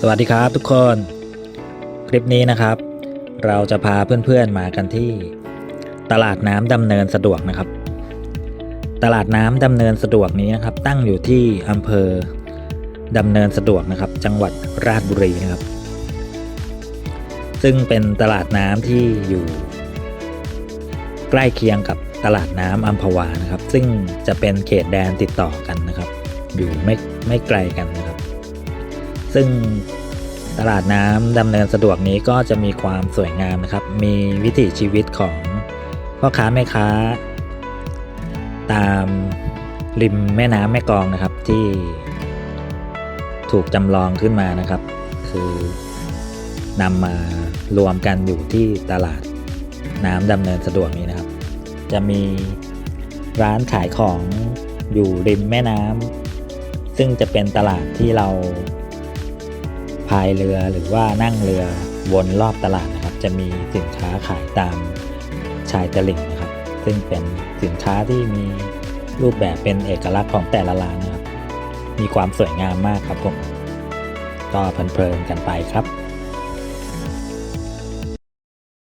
สวัสดีครับทุกคน คลิปนี้นะครับ เราจะพาเพื่อนๆมากันที่ ตลาดน้ำดำเนินสะดวกนะครับ ตลาดน้ำดำเนินสะดวกนี้นะครับ ตั้งอยู่ที่อำเภอดำเนินสะดวกนะครับ จังหวัดราชบุรีนะครับ ซึ่งเป็นตลาดน้ำที่อยู่ ใกล้เคียงกับตลาดน้ำอัมพวานะครับ ซึ่งจะเป็นเขตแดนติดต่อกันนะครับ อยู่ไม่ไม่ไกลกันนะครับซึ่ง ตลาดน้ำดำเนินสะดวกนี้ก็จะมีความสวยงามนะครับ มีวิถีชีวิตของพ่อค้าแม่ค้า ตามริมแม่น้ำแม่กองนะครับที่ถูกจำลองขึ้นมานะครับ คือนำมารวมกันอยู่ที่ตลาดน้ำดำเนินสะดวกนี้นะครับ จะมีร้านขายของอยู่ริมแม่น้ำซึ่งจะเป็นตลาดที่เรา พายเรือหรือว่านั่งเรือวนรอบตลาดนะครับ จะมีสินค้าขายตามชายตลิ่งนะครับ ซึ่งเป็นสินค้าที่มีรูปแบบเป็นเอกลักษณ์ของแต่ละร้านนะครับ มีความสวยงามมากครับผม ก็เพลินๆกันไปครับ